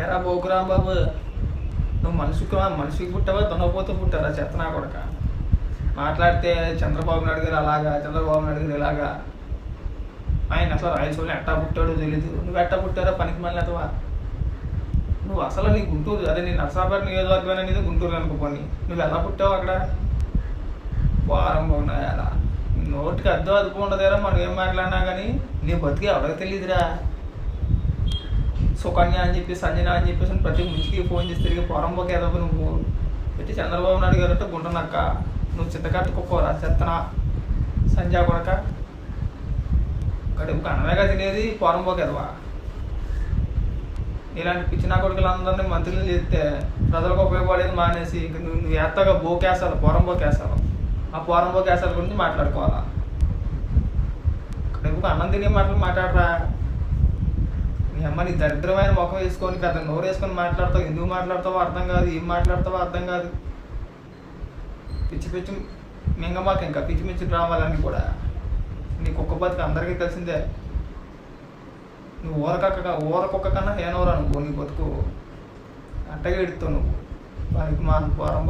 ఎరా బోకురాం బాబు. నువ్వు మనిషికి మనిషికి పుట్టావా దున్నపోతూ పుట్టారా? చెత్తనా కొడక. మాట్లాడితే చంద్రబాబు నాయుడు గారు అలాగా చంద్రబాబు నాయుడు గారు ఇలాగా. ఆయన అసలు రాయలసీమలో ఎట్టా పుట్టాడో తెలీదు. నువ్వు ఎట్టా పుట్టారా? పనికి మళ్ళీ అథవా నువ్వు అసలు నీ గుంటూరు అదే నీ నర్సాపేట నియోజకవర్గం అనేది గుంటూరు అనుకోని నువ్వు ఎలా పుట్టావు అక్కడ? వారం బాగున్నాయి అలా. నోటికి అర్థం అదుపు ఉండదేరా మనం ఏం మాట్లాడినా కానీ నీ బతికి ఎవరికి తెలియదురా సుకన్య అని చెప్పి సంజన అని చెప్పేసి ప్రతి ముందుకి ఫోన్ చేసి తిరిగి పొరంబోకి ఎదవ నువ్వు. పెట్టి చంద్రబాబు నాయుడు గారు అంటే నువ్వు చింతకట్ట కుక్కోరా చెత్తన. సంజయ్ కొడక. కడుపుకి అన్నమేగా తినేది? పొరంబోకి ఎదవా ఇలాంటి పిచ్చిన కొడుకులందరినీ మంత్రులు చేస్తే ప్రజలకు ఉపయోగపడేది మానేసి ఇంక నువ్వు నువ్వు ఎత్తగా బోకేసాలు పోరంబోకేసాలు ఆ పోరంబోకేసాల గురించి మాట్లాడుకోవాలా? కడుపుకు అన్నం తినే మాటలు మాట్లాడరా? అమ్మ నీ దరిద్రమైన ముఖం వేసుకొని పెద్ద నోరు వేసుకొని మాట్లాడతావు. ఎందుకు మాట్లాడతావో అర్థం కాదు. ఏం మాట్లాడతావో అర్థం కాదు. పిచ్చి పిచ్చి మింగమాక ఇంకా పిచ్చి పిచ్చి డ్రామాలన్నీ కూడా నీ కుక్క బతుకు అందరికీ తెలిసిందే. నువ్వు ఊరకక్క ఊరకొక్క కన్నా హేనవరా నువ్వు నీ బతుకు. అట్టగా ఎడుతావు నువ్వు పనికి మా పోరం